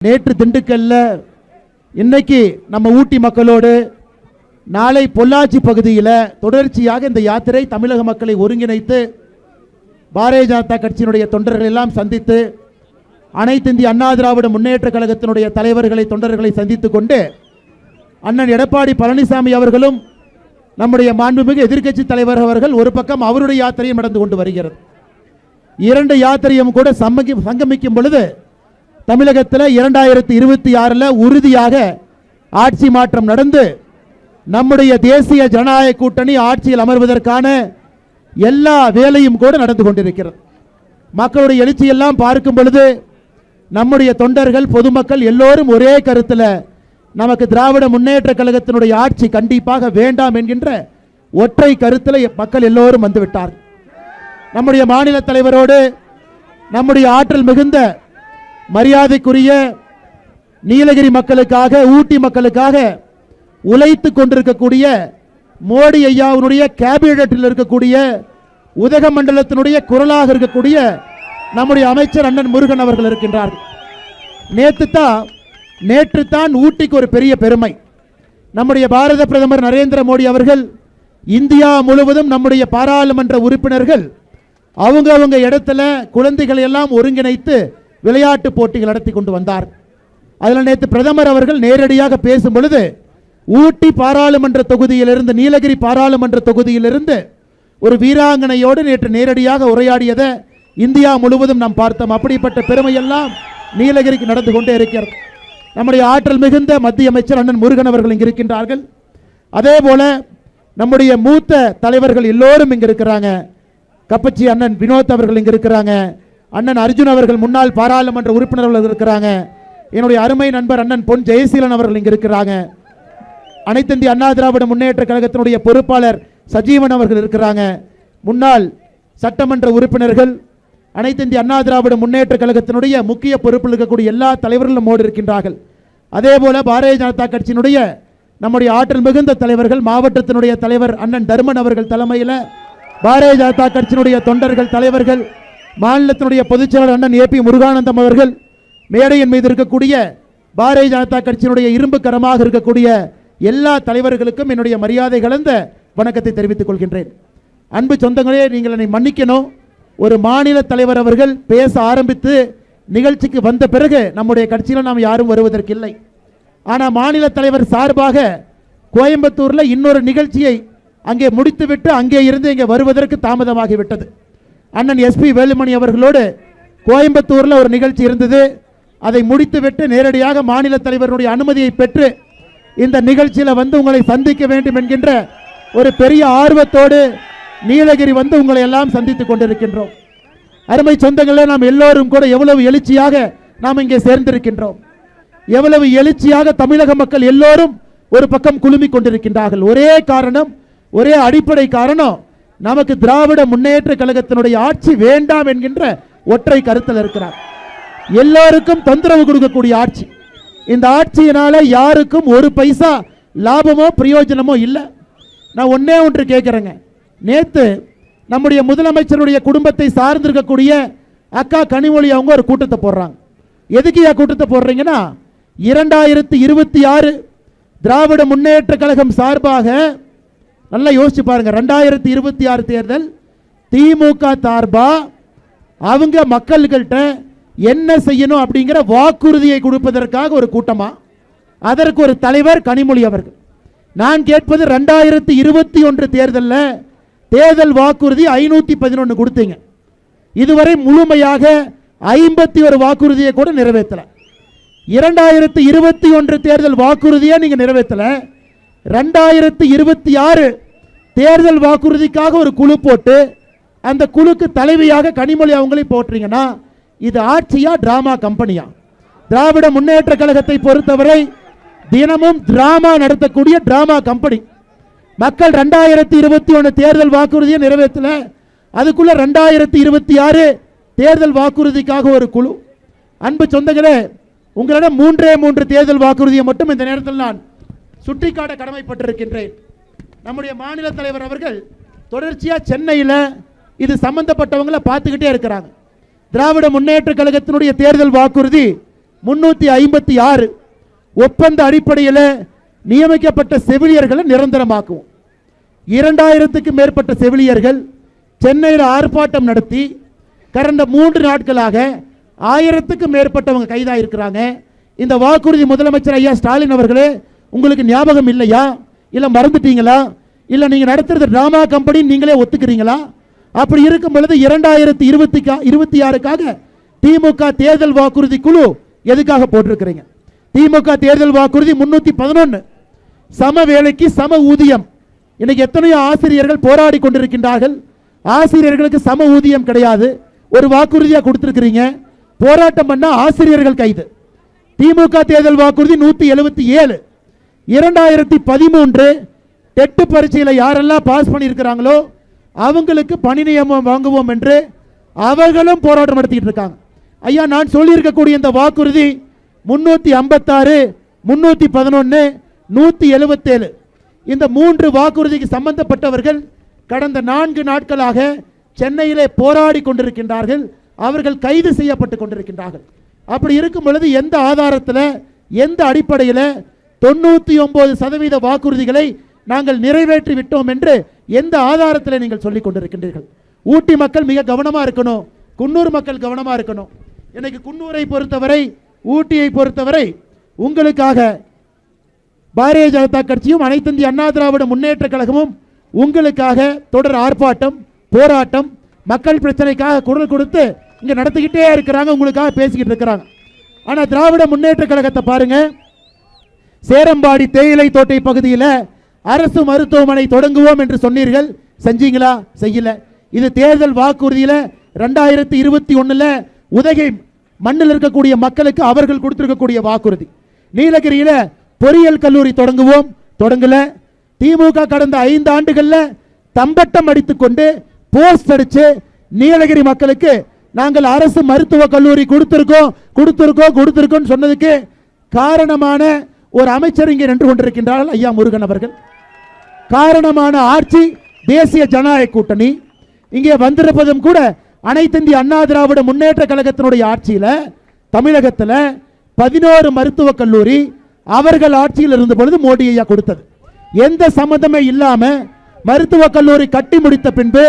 நேற்று திண்டுக்கல்ல இன்னைக்கு நம்ம ஊட்டி மக்களோடு நாளை பொள்ளாச்சி பகுதியில் தொடர்ச்சியாக இந்த யாத்திரை தமிழக மக்களை ஒருங்கிணைத்து பாரதிய ஜனதா கட்சியினுடைய தொண்டர்கள் எல்லாம் சந்தித்து அனைத்து இந்திய அண்ணா திராவிட முன்னேற்ற கழகத்தினுடைய தலைவர்களை தொண்டர்களை சந்தித்து கொண்டு அண்ணன் எடப்பாடி பழனிசாமி அவர்களும் நம்முடைய மாண்புமிகு எதிர்க்கட்சி தலைவர் அவர்கள் ஒரு பக்கம் அவருடைய யாத்திரையும் நடந்து கொண்டு வருகிறது. இரண்டு யாத்திரையும் கூட சம்மகி சங்கமிக்கும் பொழுது தமிழகத்தில் இரண்டாயிரத்தி இருபத்தி ஆறில் உறுதியாக ஆட்சி மாற்றம் நடந்து நம்முடைய தேசிய ஜனநாயக கூட்டணி ஆட்சியில் அமர்வதற்கான எல்லா வேலையும் கூட நடந்து கொண்டிருக்கிறது. மக்களுடைய எழுச்சியெல்லாம் பார்க்கும் பொழுது நம்முடைய தொண்டர்கள் பொதுமக்கள் எல்லோரும் ஒரே கருத்தில் நமக்கு திராவிட முன்னேற்ற கழகத்தினுடைய ஆட்சி கண்டிப்பாக வேண்டாம் என்கின்ற ஒற்றை கருத்தில் மக்கள் எல்லோரும் வந்துவிட்டார் நம்முடைய மாநில தலைவரோடு நம்முடைய ஆற்றல் மிகுந்த மரியாதைக்குரிய நீலகிரி மக்களுக்காக ஊட்டி மக்களுக்காக உழைத்து கொண்டிருக்கக்கூடிய மோடி ஐயாவினுடைய கேபினட்டில் இருக்கக்கூடிய உதகமண்டலத்தினுடைய குரலாக இருக்கக்கூடிய நம்முடைய அமைச்சர் அண்ணன் முருகன் அவர்கள் இருக்கின்றார்கள் நேற்று தான் நேற்று தான் ஊட்டிக்கு ஒரு பெரிய பெருமை. நம்முடைய பாரத பிரதமர் நரேந்திர மோடி அவர்கள் இந்தியா முழுவதும் நம்முடைய பாராளுமன்ற உறுப்பினர்கள் அவங்க அவங்க இடத்துல குழந்தைகளை எல்லாம் ஒருங்கிணைத்து விளையாட்டு போட்டிகள் நடத்தி கொண்டு வந்தார். அதில் நேற்று பிரதமர் அவர்கள் நேரடியாக பேசும் பொழுது ஊட்டி பாராளுமன்ற தொகுதியிலிருந்து நீலகிரி பாராளுமன்ற தொகுதியிலிருந்து ஒரு வீராங்கனையோடு நேற்று நேரடியாக உரையாடியதை இந்தியா முழுவதும் நாம் பார்த்தோம். அப்படிப்பட்ட பெருமையெல்லாம் நீலகிரிக்கு நடந்து கொண்டே இருக்கிறது. நம்முடைய ஆற்றல் மிகுந்த மத்திய அமைச்சர் அண்ணன் முருகன் அவர்கள் இங்கு இருக்கின்றார்கள். அதே போல நம்முடைய மூத்த தலைவர்கள் எல்லோரும் இங்கு இருக்கிறாங்க. கப்பச்சி அண்ணன் வினோத் அவர்கள் இங்கு இருக்கிறாங்க. அண்ணன் அர்ஜுன் அவர்கள் முன்னாள் பாராளுமன்ற உறுப்பினர்கள் இருக்கிறாங்க. என்னுடைய அருமை நண்பர் அண்ணன் பொன் ஜெயசீலன் அவர்கள் இங்கே இருக்கிறாங்க. அனைத்தந்தி அண்ணா திராவிட முன்னேற்ற கழகத்தினுடைய பொறுப்பாளர் சஜீவன் அவர்கள் இருக்கிறாங்க. முன்னாள் சட்டமன்ற உறுப்பினர்கள் அனைத்தந்தி அண்ணா திராவிட முன்னேற்ற கழகத்தினுடைய முக்கிய பொறுப்பில் இருக்கக்கூடிய எல்லா தலைவர்களும் மோடி இருக்கின்றார்கள். அதே போல பாரதிய ஜனதா கட்சியினுடைய நம்முடைய ஆற்றல் மிகுந்த தலைவர்கள் மாவட்டத்தினுடைய தலைவர் அண்ணன் தர்மன் அவர்கள் தலைமையில் பாரதிய ஜனதா கட்சியினுடைய தொண்டர்கள் தலைவர்கள் மாநிலத்தினுடைய பொதுச் செயலாளர் அண்ணன் ஏ பி முருகானந்தம் அவர்கள் மேடையின் மீது இருக்கக்கூடிய பாரதிய ஜனதா கட்சியினுடைய இரும்பு கரமாக இருக்கக்கூடிய எல்லா தலைவர்களுக்கும் என்னுடைய மரியாதை கலந்த வணக்கத்தை தெரிவித்துக் கொள்கின்றேன். அன்பு சொந்தங்களே நீங்கள் என்னை மன்னிக்கணும். ஒரு மாநில தலைவர் அவர்கள் பேச ஆரம்பித்து நிகழ்ச்சிக்கு வந்த பிறகு நம்முடைய கட்சியில் நாம் யாரும் வருவதற்கில்லை. ஆனால் மாநில தலைவர் சார்பாக கோயம்புத்தூரில் இன்னொரு நிகழ்ச்சியை அங்கே முடித்துவிட்டு அங்கே இருந்து இங்கே வருவதற்கு தாமதமாகிவிட்டது. அண்ணன் எஸ்பி வேலுமணி அவர்களோடு கோயம்புத்தூரில் ஒரு நிகழ்ச்சி இருந்தது. அதை முடித்துவிட்டு நேரடியாக மாநில தலைவருடைய அனுமதியை பெற்று இந்த நிகழ்ச்சியில் வந்து உங்களை சந்திக்க வேண்டும் என்கின்ற ஒரு பெரிய ஆர்வத்தோடு நீலகிரி வந்து உங்களை எல்லாம் சந்தித்துக் கொண்டிருக்கின்றோம். அருமை சொந்தங்களே நாம் எல்லோரும் கூட எவ்வளவு எழுச்சியாக நாம் இங்கே சேர்ந்திருக்கின்றோம். எவ்வளவு எழுச்சியாக தமிழக மக்கள் எல்லோரும் ஒரு பக்கம் குழுமி கொண்டிருக்கின்றார்கள். ஒரே காரணம் ஒரே அடிப்படை காரணம் நமக்கு திராவிட முன்னேற்ற கழகத்தினுடைய ஆட்சி வேண்டாம் என்கின்ற ஒற்றை கருத்தில் இருக்கிறார். எல்லோருக்கும் தொந்தரவு கொடுக்கக்கூடிய ஆட்சி. இந்த ஆட்சியினால யாருக்கும் ஒரு பைசா லாபமோ பிரயோஜனமோ இல்லை. நான் ஒன்னே ஒன்று கேட்குறேங்க. நேற்று நம்முடைய முதலமைச்சருடைய குடும்பத்தை சார்ந்திருக்கக்கூடிய அக்கா கனிமொழி அவங்க ஒரு கூட்டத்தை போடுறாங்க. எதுக்கு ஏன் கூட்டத்தை போடுறீங்கன்னா இரண்டாயிரத்தி இருபத்தி ஆறு திராவிட முன்னேற்ற கழகம் சார்பாக நல்லா யோசிச்சு பாருங்கள் ரெண்டாயிரத்தி இருபத்தி ஆறு தேர்தல் திமுக தார்பா அவங்க மக்கள்கிட்ட என்ன செய்யணும் அப்படிங்கிற வாக்குறுதியை கொடுப்பதற்காக ஒரு கூட்டமா? அதற்கு ஒரு தலைவர் கனிமொழி அவர்கள். நான் கேட்பது ரெண்டாயிரத்தி இருபத்தி ஒன்று தேர்தலில் தேர்தல் வாக்குறுதி ஐநூற்றி பதினொன்று கொடுத்தீங்க. இதுவரை முழுமையாக ஐம்பத்தி ஒரு வாக்குறுதியை கூட நிறைவேற்றலை. இரண்டாயிரத்தி இருபத்தி ஒன்று தேர்தல் வாக்குறுதியை நீங்கள் நிறைவேற்றலை. ரெண்டாயிரத்தி இருபத்தி ஆறு தேர்தல் வாக்குறுதிக்காக ஒரு குழு போட்டு அந்த குழுக்கு தலைவியாக கனிமொழி அவங்களே போட்டுறீங்கன்னா இது ஆட்சியா டிராமா கம்பெனியா? திராவிட முன்னேற்ற கழகத்தை பொறுத்தவரை தினமும் டிராமா நடத்தக்கூடிய டிராமா கம்பெனி. மக்கள் ரெண்டாயிரத்தி இருபத்தி ஒன்று தேர்தல் வாக்குறுதியை நிறைவேற்றல அதுக்குள்ள ரெண்டாயிரத்தி இருபத்தி ஆறு தேர்தல் வாக்குறுதிக்காக ஒரு குழு. அன்பு சொந்தங்களே உங்களிடம் மூன்றே மூன்று தேர்தல் வாக்குறுதியை மட்டும் இந்த நேரத்தில் நான் சுட்டிக்காட்ட கடமைப்பட்டிருக்கின்றேன். நம்முடைய மாநில தலைவர் அவர்கள் தொடர்ச்சியாக சென்னையில் இது சம்பந்தப்பட்டவங்களை பார்த்துக்கிட்டே இருக்கிறாங்க. திராவிட முன்னேற்ற கழகத்தினுடைய தேர்தல் வாக்குறுதி முன்னூற்றி ஐம்பத்தி ஆறு. ஒப்பந்த அடிப்படையில் நியமிக்கப்பட்ட செவிலியர்களை நிரந்தரமாக்குவோம். இரண்டாயிரத்துக்கு மேற்பட்ட செவிலியர்கள் சென்னையில் ஆர்ப்பாட்டம் நடத்தி கடந்த மூன்று நாட்களாக ஆயிரத்துக்கும் மேற்பட்டவங்க கைதாக இருக்கிறாங்க இந்த வாக்குறுதி முதலமைச்சர் ஐயா ஸ்டாலின் அவர்களே உங்களுக்கு ஞாபகம் இல்லையா? இல்லை மறந்துட்டீங்களா? இல்லை நீங்கள் நடத்துறது ட்ராமா கம்பெனி நீங்களே ஒத்துக்கிறீங்களா? அப்படி இருக்கும் பொழுது இரண்டாயிரத்தி இருபத்தி இருபத்தி ஆறுக்காக திமுக தேர்தல் வாக்குறுதி குழு எதுக்காக போட்டிருக்கிறீங்க? திமுக தேர்தல் வாக்குறுதி முன்னூற்றி பதினொன்று சம வேலைக்கு சம ஊதியம். இன்னைக்கு எத்தனையோ ஆசிரியர்கள் போராடி கொண்டிருக்கின்றார்கள். ஆசிரியர்களுக்கு சம ஊதியம் கிடையாது. ஒரு வாக்குறுதியாக கொடுத்துருக்குறீங்க. போராட்டம் பண்ணால் ஆசிரியர்கள் கைது. திமுக தேர்தல் வாக்குறுதி நூற்றி எழுபத்தி ஏழு. இரண்டாயிரத்தி பதிமூன்று டெட்டு பரீட்சையில் யாரெல்லாம் பாஸ் பண்ணியிருக்கிறாங்களோ அவங்களுக்கு பணி நியமனம் வாங்குவோம் என்று அவர்களும் போராட்டம் நடத்திக்கிட்டு இருக்காங்க. ஐயா நான் சொல்லியிருக்கக்கூடிய இந்த வாக்குறுதி முன்னூற்றி ஐம்பத்தாறு முன்னூற்றி பதினொன்று நூற்றி எழுபத்தேழு இந்த மூன்று வாக்குறுதிக்கு சம்பந்தப்பட்டவர்கள் கடந்த நான்கு நாட்களாக சென்னையிலே போராடி கொண்டிருக்கின்றார்கள். அவர்கள் கைது செய்யப்பட்டு கொண்டிருக்கின்றார்கள். அப்படி இருக்கும் பொழுது எந்த ஆதாரத்தில் எந்த அடிப்படையில் தொண்ணூற்றி ஒன்பது சதவீத வாக்குறுதிகளை நாங்கள் நிறைவேற்றி விட்டோம் என்று எந்த ஆதாரத்தில் நீங்கள் சொல்லிக் கொண்டிருக்கின்றீர்கள்? ஊட்டி மக்கள் மிக கவனமாக இருக்கணும். குன்னூர் மக்கள் கவனமாக இருக்கணும். எனக்கு குன்னூரை பொறுத்தவரை ஊட்டியை பொறுத்தவரை உங்களுக்காக பாரதிய ஜனதா கட்சியும் அனைத்து இந்திய அண்ணா திராவிட முன்னேற்ற கழகமும் உங்களுக்காக தொடர் ஆர்ப்பாட்டம் போராட்டம் மக்கள் பிரச்சனைக்காக குரல் கொடுத்து இங்கே நடத்திக்கிட்டே இருக்கிறாங்க உங்களுக்காக பேசிக்கிட்டு இருக்கிறாங்க. ஆனால் திராவிட முன்னேற்ற கழகத்தை பாருங்கள் சேரம்பாடி தேயிலை தோட்டை பகுதியில் அரசு மருத்துவமனை தொடங்குவோம் என்று சொன்னீர்கள். செஞ்சீங்களா? செய்யல. இது தேர்தல் வாக்குறுதியில் ரெண்டாயிரத்தி இருபத்தி ஒன்றில் உதகை மண்ணில் இருக்கக்கூடிய மக்களுக்கு அவர்கள் கொடுத்துருக்கக்கூடிய வாக்குறுதி. நீலகிரியில் பொறியியல் கல்லூரி தொடங்குவோம். தொடங்கல. திமுக கடந்த ஐந்து ஆண்டுகளில் தம்பட்டம் அடித்துக்கொண்டு போஸ்ட் அடித்து நீலகிரி மக்களுக்கு நாங்கள் அரசு மருத்துவக் கல்லூரி கொடுத்துருக்கோம் கொடுத்துருக்கோம் கொடுத்துருக்கோம்னு சொன்னதுக்கு காரணமான ஒரு அமைச்சர் இங்கே நின்று கொண்டிருக்கின்றார்கள். ஐயா முருகன் அவர்கள். காரணமான ஆட்சி தேசிய ஜனநாயக கூட்டணி. இங்கே வந்திருப்பதும் கூட அனைத்து இந்திய அண்ணா திராவிட முன்னேற்ற கழகத்தினுடைய ஆட்சியில் தமிழகத்தில் பதினோரு மருத்துவக் கல்லூரி அவர்கள் ஆட்சியில் இருந்த பொழுது மோடி ஐயா கொடுத்தது. எந்த சம்மந்தமே இல்லாமல் மருத்துவக் கல்லூரி கட்டி முடித்த பின்பு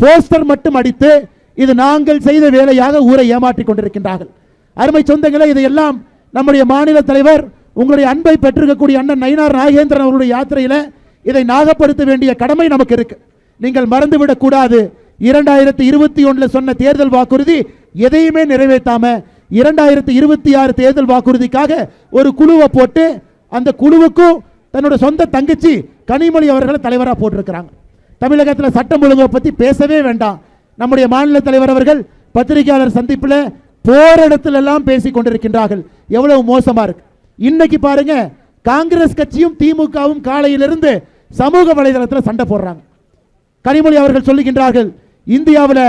போஸ்டர் மட்டும் அடித்து இது நாங்கள் செய்த வேலையாக ஊரை ஏமாற்றிக் கொண்டிருக்கின்றார்கள். அருமை சொந்தங்களே இதையெல்லாம் நம்முடைய மாநில தலைவர் உங்களுடைய அன்பை பெற்றிருக்கக்கூடிய அண்ணன் நயினார் நாகேந்திரன் அவருடைய யாத்திரையில இதை நாகப்படுத்த வேண்டிய கடமை நமக்கு இருக்கு. நீங்கள் மறந்துவிடக் கூடாது. இரண்டாயிரத்தி இருபத்தி ஒன்றில் சொன்ன தேர்தல் வாக்குறுதி எதையுமே நிறைவேற்றாம இரண்டாயிரத்தி இருபத்தி ஆறு தேர்தல் வாக்குறுதிக்காக ஒரு குழுவை போட்டு அந்த குழுவுக்கும் தன்னோட சொந்த தங்கச்சி கனிமொழி அவர்களை தலைவராக போட்டிருக்கிறாங்க. தமிழகத்தில் சட்டம் ஒழுங்கை பற்றி பேசவே வேண்டாம். நம்முடைய மாநில தலைவர் அவர்கள் பத்திரிகையாளர் சந்திப்பில் போர் இடத்துல எல்லாம் பேசி கொண்டிருக்கின்றார்கள். எவ்வளவு மோசமாக இருக்குது இன்னைக்கு பாருங்க காங்கிரஸ் கட்சியும் திமுகவும் காலையிலிருந்து சமூக வலைதளத்தில் சண்டை போடுறாங்க. கனிமொழி அவர்கள் சொல்லுகின்றார்கள் இந்தியாவில்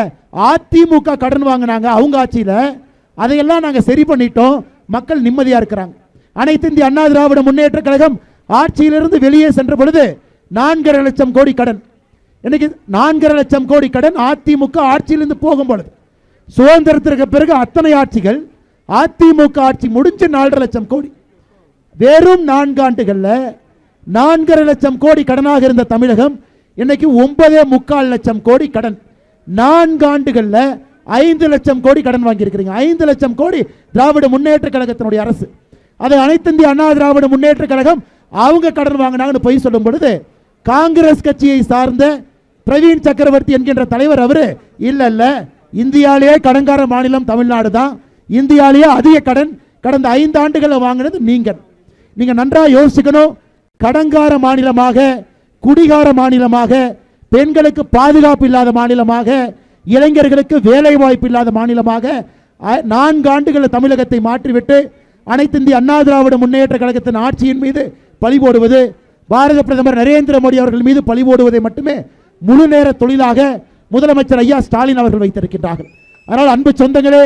அதிமுக கடன் வாங்கினாங்க அவங்க ஆட்சியில். அதையெல்லாம் நாங்கள் சரி பண்ணிட்டோம் மக்கள் நிம்மதியாக இருக்கிறாங்க. அனைத்து இந்திய அண்ணா திராவிட முன்னேற்ற கழகம் ஆட்சியிலிருந்து வெளியே சென்ற பொழுது நான்கரை லட்சம் கோடி கடன். இன்னைக்கு நான்கரை லட்சம் கோடி கடன் அதிமுக ஆட்சியிலிருந்து போகும் பொழுது. சுதந்திரத்திற்கு பிறகு அத்தனை ஆட்சிகள் அதிமுக ஆட்சி முடிஞ்ச நாலரை லட்சம் கோடி. வெறும் நான்காண்டுகளில் நான்கரை லட்சம் கோடி கடனாக இருந்த தமிழகம் இன்னைக்கு ஒன்பதே முக்கால் லட்சம் கோடி கடன். நான்கு ஐந்து லட்சம் கோடி கடன் வாங்கியிருக்கிறீங்க. ஐந்து லட்சம் கோடி திராவிட முன்னேற்ற கழகத்தினுடைய அரசு. அதை அனைத்து இந்திய அண்ணா திராவிட முன்னேற்ற கழகம் அவங்க கடன் வாங்கினாங்கன்னு பொய் சொல்லும் பொழுது காங்கிரஸ் கட்சியை சார்ந்த பிரவீன் சக்கரவர்த்தி என்கின்ற தலைவர் அவர் இல்லை இல்லை இந்தியாவிலேயே கடன்கார மாநிலம் தமிழ்நாடு தான். இந்தியாவிலேயே அதிக கடன் கடந்த ஐந்து ஆண்டுகளை வாங்கினது நீங்கள். நீங்கள் நன்றாக யோசிக்கணும். கடங்கார மாநிலமாக குடிகார மாநிலமாக பெண்களுக்கு பாதுகாப்பு இல்லாத மாநிலமாக இளைஞர்களுக்கு வேலை வாய்ப்பு இல்லாத மாநிலமாக நான்கு ஆண்டுகள் தமிழகத்தை மாற்றிவிட்டு அனைத்து இந்திய அண்ணா திராவிட முன்னேற்ற கழகத்தின் ஆட்சியின் மீது பழி போடுவது பாரத பிரதமர் நரேந்திர மோடி அவர்கள் மீது பழி போடுவதை மட்டுமே முழு நேர தொழிலாக முதலமைச்சர் ஐயா ஸ்டாலின் அவர்கள் வைத்திருக்கின்றார்கள். அதனால் அன்பு சொந்தங்களே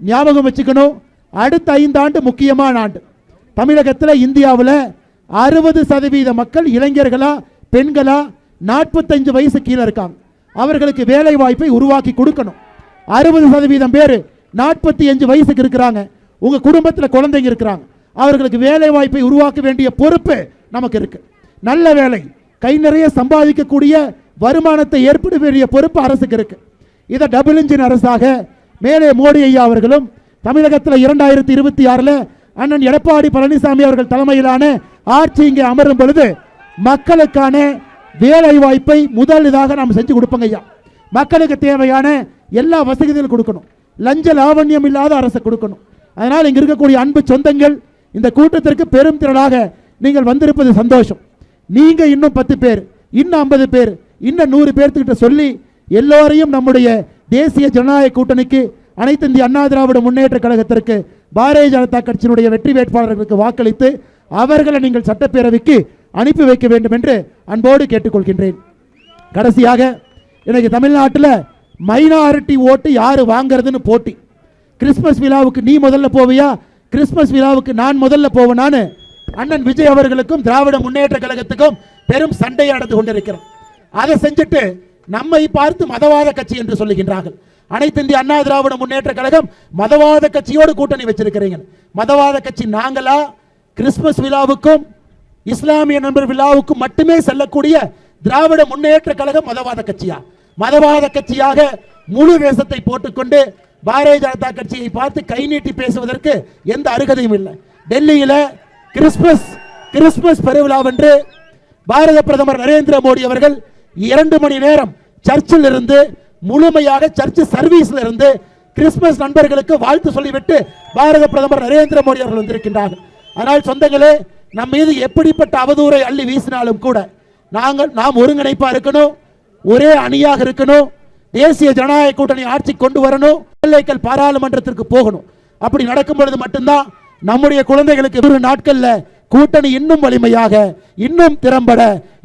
ஞாபகம் வச்சுக்கணும். அடுத்த ஐந்து ஆண்டு முக்கியமான ஆண்டு. தமிழகத்தில் இந்தியாவில் அறுபது சதவீத மக்கள் இளைஞர்களா பெண்களா நாற்பத்தஞ்சு வயசு கீழே இருக்காங்க. அவர்களுக்கு வேலை வாய்ப்பை உருவாக்கி கொடுக்கணும். அறுபது சதவீதம் பேர் நாற்பத்தி அஞ்சு வயசுக்கு இருக்கிறாங்க. உங்க குடும்பத்தில் குழந்தைங்க இருக்கிறாங்க. அவர்களுக்கு வேலை வாய்ப்பை உருவாக்க வேண்டிய பொறுப்பு நமக்கு இருக்கு. நல்ல வேலை கை நிறைய சம்பாதிக்கக்கூடிய வருமானத்தை ஏற்பட வேண்டிய பொறுப்பு அரசுக்கு இருக்கு. இதை டபுள் இன்ஜின் அரசாக மேலே மோடி ஐயா அவர்களும் தமிழகத்தில் இரண்டாயிரத்தி இருபத்தி ஆறில் அண்ணன் எடப்பாடி பழனிசாமி அவர்கள் தலைமையிலான ஆட்சி இங்கே அமரும் பொழுது மக்களுக்கான வேலை வாய்ப்பை முதல் இதாக நாம் செஞ்சு கொடுப்போங்க ஐயா. மக்களுக்கு தேவையான எல்லா வசதிகளும் கொடுக்கணும். லஞ்ச லாவண்யம் இல்லாத அரசு கொடுக்கணும். அதனால் இங்கே இருக்கக்கூடிய அன்பு சொந்தங்கள் இந்த கூட்டத்திற்கு பெரும் திரளாக நீங்கள் வந்திருப்பது சந்தோஷம். நீங்கள் இன்னும் பத்து பேர் இன்னும் ஐம்பது பேர் இன்னும் நூறு பேர்த்துக்கிட்ட சொல்லி எல்லோரையும் நம்முடைய தேசிய ஜனநாயக கூட்டணிக்கு அனைத்து இந்திய அண்ணா திராவிட முன்னேற்ற கழகத்திற்கு பாரதிய ஜனதா கட்சியினுடைய வெற்றி வேட்பாளர்களுக்கு வாக்களித்து அவர்களை நீங்கள் சட்டப்பேரவைக்கு அனுப்பி வைக்க வேண்டும் என்று அன்போடு கேட்டுக்கொள்கின்றேன். கடைசியாக இன்னைக்கு தமிழ்நாட்டில் மைனாரிட்டி ஓட்டு யார் வாங்குறதுன்னு போட்டி. கிறிஸ்மஸ் விழாவுக்கு நீ முதல்ல போவியா? கிறிஸ்மஸ் விழாவுக்கு நான் முதல்ல போவேனான்னு அண்ணன் விஜய் அவர்களுக்கும் திராவிட முன்னேற்ற கழகத்துக்கும் பெரும் சண்டையை நடந்து கொண்டிருக்கிறோம் அதை செஞ்சுட்டு நம்மை பார்த்து மதவாத கட்சி என்று சொல்லுகின்றார்கள். அனைத்து இந்திய அண்ணா திராவிட முன்னேற்ற கழகம் மதவாத கட்சியோடு கூட்டணி வச்சிருக்கிறீங்க. மதவாத கட்சி நாங்களா கிறிஸ்மஸ் விழாவுக்கும் இஸ்லாமிய நண்பர் விழாவுக்கும் மட்டுமே செல்லக்கூடிய திராவிட முன்னேற்ற கழகம் மதவாத கட்சியா? மதவாத கட்சியாக முழு வேஷத்தை போட்டுக்கொண்டு பாரதிய ஜனதா கட்சியை பார்த்து கை நீட்டி பேசுவதற்கு எந்த அருகதையும் இல்லை. டெல்லியில கிறிஸ்துமஸ் கிறிஸ்துமஸ் பெருவிழாவென்று பாரத பிரதமர் நரேந்திர மோடி அவர்கள் இரண்டு மணி நேரம் சர்ச்சில் இருந்து முழுமையாக சர்ச் சர்வீஸ்ல இருந்து கிறிஸ்துமஸ் நண்பர்களுக்கு வாழ்த்து சொல்லிவிட்டு பாரத பிரதமர் நரேந்திர மோடி அவர்கள் வந்திருக்கின்றார். ஆனால் சொந்தங்களே நம் மீது எப்படிப்பட்ட அவதூறை அள்ளி வீசினாலும் கூட நாங்கள் நாம் ஒருங்கிணைப்பா இருக்கணும் ஒரே அணியாக இருக்கணும் தேசிய ஜனநாயக கூட்டணி ஆட்சி கொண்டு வரணும் எல்லைக்கள் பாராளுமன்றத்திற்கு போகணும். அப்படி நடக்கும் பொழுது மட்டும்தான் நம்முடைய குழந்தைகளுக்கு ஒரு நாட்கள்ல கூட்டணி இன்னும் வலிமையாக இன்னும் திறம்பட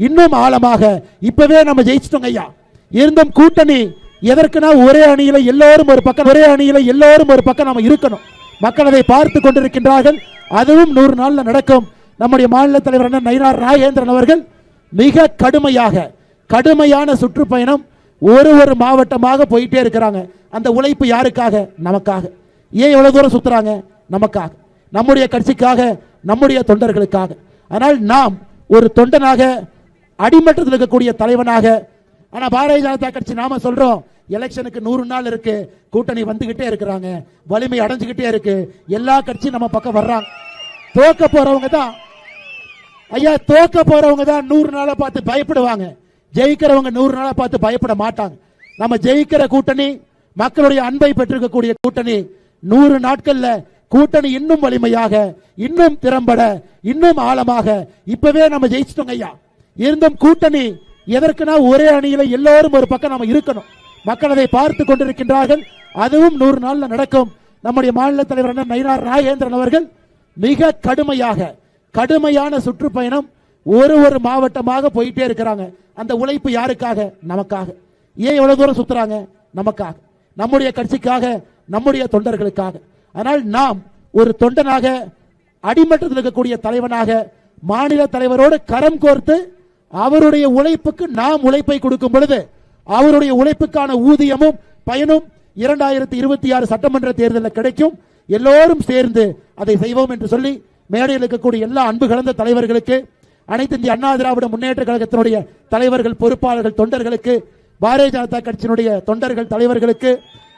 இன்னும் ஆழமாக இப்பவே நம்ம ஜெயிச்சிட்டோங்க ஐயா. இருந்தும் கூட்டணி எதற்குனா ஒரே அணியில எல்லோரும் ஒரு பக்கம் ஒரே அணியில எல்லோரும் ஒரு பக்கம் நம்ம இருக்கணும்? மக்கள் அதை பார்த்து கொண்டிருக்கின்றார்கள். அதுவும் நூறு நாள்ல நடக்கும். நம்முடைய மாநில தலைவர் என்ன நயினார் நாகேந்திரன் அவர்கள் மிக கடுமையாக கடுமையான சுற்றுப்பயணம் ஒரு ஒரு மாவட்டமாக போயிட்டே இருக்கிறாங்க. அந்த உழைப்பு யாருக்காக? நமக்காக. ஏன் இவ்வளவு தூரம் சுத்துறாங்க? நமக்காக. நம்முடைய கட்சிக்காக நம்முடைய தொண்டர்களுக்காக. ஆனால் நாம் ஒரு தொண்டனாக அடிமட்டத்தில் இருக்கக்கூடிய தலைவனாக ஆனா பாரதிய ஜனதா கட்சி நாம சொல்றோம் எலெக்ஷனுக்கு நூறு நாள் இருக்கு கூட்டணி வந்துகிட்டே இருக்கிறாங்க வலிமை அடைஞ்சுகிட்டே இருக்கு எல்லா கட்சியும் நம்ம பக்கம் வர்றாங்க. தோக்க போறவங்க தான். ஐயா தோக்க போறவங்க தான் நூறு நாளை பார்த்து பயப்படுவாங்க. ஜெயிக்கிறவங்க நூறு நாளை பார்த்து பயப்பட மாட்டாங்க. நம்ம ஜெயிக்கிற கூட்டணி மக்களுடைய அன்பை பெற்றிருக்கக்கூடிய கூட்டணி நூறு நாட்கள்ல கூட்டணி இன்னும் வலிமையாக இன்னும் திறம்பட இன்னும் ஆழமாக இப்பவே நம்ம ஜெயிச்சிட்டோங்க ஐயா. இருந்தும் கூட்டணி எதற்குனா ஒரே அணியில எல்லோரும் ஒரு பக்கம் நம்ம இருக்கணும். மக்கள் அதை பார்த்து கொண்டிருக்கின்றார்கள். அதுவும் நூறு நாள்ல நடக்கும். நம்முடைய மாநில தலைவர் நயினார் நாகேந்திரன் அவர்கள் மிக கடுமையாக கடுமையான சுற்றுப்பயணம் ஒரு ஒரு மாவட்டமாக போயிட்டே இருக்கிறாங்க. அந்த உழைப்பு யாருக்காக? நமக்காக. ஏன் எவ்வளவு தூரம் சுத்துறாங்க? நமக்காக. நம்முடைய கட்சிக்காக நம்முடைய தொண்டர்களுக்காக. ஆனால் நாம் ஒரு தொண்டனாக அடிமட்டத்தில் இருக்கக்கூடிய தலைவனாக மாநில தலைவரோடு கரம் கோர்த்து அவருடைய உழைப்புக்கு நாம் உழைப்பை கொடுக்கும் பொழுது அவருடைய உழைப்புக்கான ஊதியமும் பயனும் இரண்டாயிரத்தி இருபத்தி ஆறு சட்டமன்ற தேர்தலில் கிடைக்கும். எல்லோரும் சேர்ந்து அதை செய்வோம் என்று சொல்லி மேடையில் இருக்கக்கூடிய எல்லா அன்பு கலந்த தலைவர்களுக்கு அனைத்து இந்திய அண்ணா திராவிட முன்னேற்ற கழகத்தினுடைய தலைவர்கள் பொறுப்பாளர்கள் தொண்டர்களுக்கு பாரதிய ஜனதா கட்சியினுடைய தொண்டர்கள் தலைவர்களுக்கு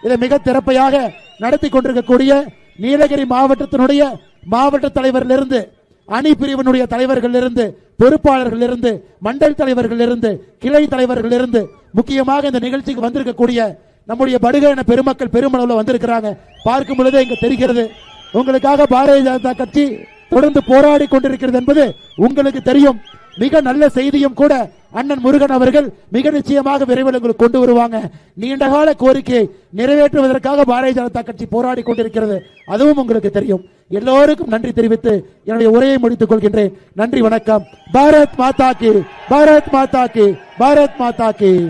இதை மிக திறப்பையாக நடத்தி கொண்டிருக்கக்கூடிய நீலகிரி மாவட்டத்தினுடைய மாவட்ட தலைவரிலிருந்து அணி பிரிவினுடைய தலைவர்கள் இருந்து இருந்து மண்டல் தலைவர்களிலிருந்து கிளை தலைவர்களிலிருந்து முக்கியமாக இந்த நிகழ்ச்சிக்கு வந்திருக்கக்கூடிய நம்முடைய படுகன பெருமக்கள் பெருமளவில் வந்திருக்கிறாங்க. பார்க்கும் பொழுதே இங்க தெரிகிறது. உங்களுக்காக பாரதிய ஜனதா கட்சி தொடர்ந்து போராடி கொண்டிருக்கிறது என்பது உங்களுக்கு தெரியும். மிக நல்ல செய்தியும் கூட அண்ணன் முருகன் அவர்கள் மிக நிச்சயமாக விரைவில் உங்களுக்கு கொண்டு வருவாங்க. நீண்டகால கோரிக்கையை நிறைவேற்றுவதற்காக பாரதிய ஜனதா கட்சி போராடி கொண்டிருக்கிறது. அதுவும் உங்களுக்கு தெரியும். எல்லோருக்கும் நன்றி தெரிவித்து என்னுடைய உரையை முடித்துக் கொள்கின்றேன். நன்றி வணக்கம். பாரத் மாதா கி பாரத் மாதா கி பாரத் மாதா கி.